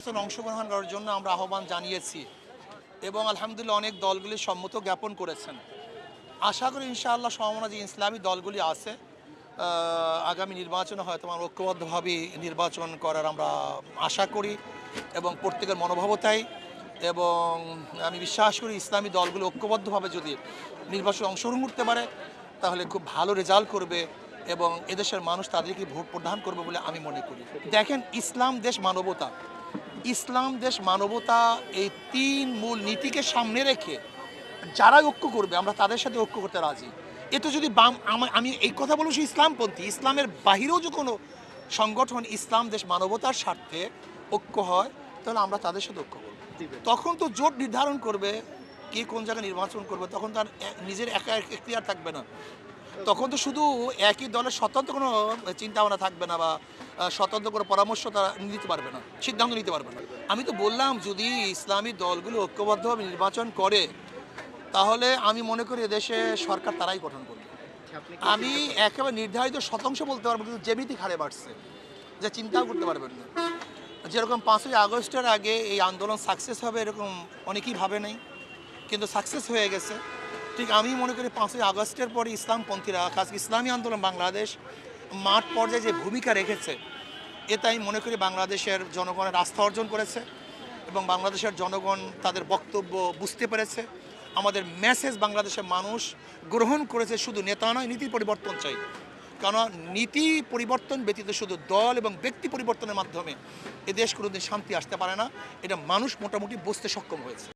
অংশগ্রহণ করার জন্য আমরা আহ্বান জানিয়েছি এবং আলহামদুলিল্লাহ অনেক দলগুলি সম্মত জ্ঞাপন করেছেন। আশা করি ইনশাআল্লাহ সম্ভাবনা যে ইসলামী দলগুলি আছে। আগামী নির্বাচনে হয়তো আমরা ঐক্যবদ্ধভাবে নির্বাচন করার আমরা আশা করি এবং প্রত্যেকের মনোভাবও মনোভাবতাই এবং আমি বিশ্বাস করি ইসলামী দলগুলো ঐক্যবদ্ধভাবে যদি নির্বাচনে অংশগ্রহণ করতে পারে, তাহলে খুব ভালো রেজাল্ট করবে এবং এদেশের মানুষ তাদেরকে ভোট প্রদান করবে বলে আমি মনে করি। দেখেন, ইসলাম দেশ মানবতা। ইসলাম দেশ মানবতা এই তিন মূল নীতিকে সামনে রেখে যারা ঐক্য করবে আমরা তাদের সাথে ঐক্য করতে রাজি। এতে যদি বাম আমি এই কথা বলব সে ইসলামপন্থী ইসলামের বাহিরেও যে কোনো সংগঠন ইসলাম দেশ মানবতার স্বার্থে ঐক্য হয় তাহলে আমরা তাদের সাথে ঐক্য করব। তখন তো জোট নির্ধারণ করবে কে কোন জায়গায় নির্বাচন করবে তখন তার নিজের একা এখতিয়ার থাকবে না। তখন তো শুধু একই দলের স্বতন্ত্র কোনো চিন্তা ভাবনা থাকবে না বা স্বতন্ত্র কোনো পরামর্শ তারা নিতে পারবে না সিদ্ধান্ত নিতে পারবে না। আমি তো বললাম যদি ইসলামী দলগুলো ঐক্যবদ্ধভাবে নির্বাচন করে তাহলে আমি মনে করি এদেশে সরকার তারাই গঠন করবে। আমি একেবারে নির্ধারিত শতাংশ বলতে পারব কিন্তু যেমিতি হারে বাড়ছে যে চিন্তাও করতে পারবেন না। যেরকম পাঁচই আগস্টের আগে এই আন্দোলন সাকসেস হবে এরকম অনেকেই ভাবে নাই কিন্তু সাকসেস হয়ে গেছে। ঠিক আমি মনে করি পাঁচই আগস্টের পরে ইসলামপন্থীরা খাস ইসলামী আন্দোলন বাংলাদেশ মাঠ পর্যায়ে যে ভূমিকা রেখেছে এতে আমি মনে করি বাংলাদেশের জনগণের আস্থা অর্জন করেছে এবং বাংলাদেশের জনগণ তাদের বক্তব্য বুঝতে পেরেছে। আমাদের মেসেজ বাংলাদেশের মানুষ গ্রহণ করেছে শুধু নেতা নয়, নীতি পরিবর্তন চাই। কারণ নীতি পরিবর্তন ব্যতীত শুধু দল এবং ব্যক্তি পরিবর্তনের মাধ্যমে এ দেশ কোনোদিন শান্তি আসতে পারে না। এটা মানুষ মোটামুটি বুঝতে সক্ষম হয়েছে।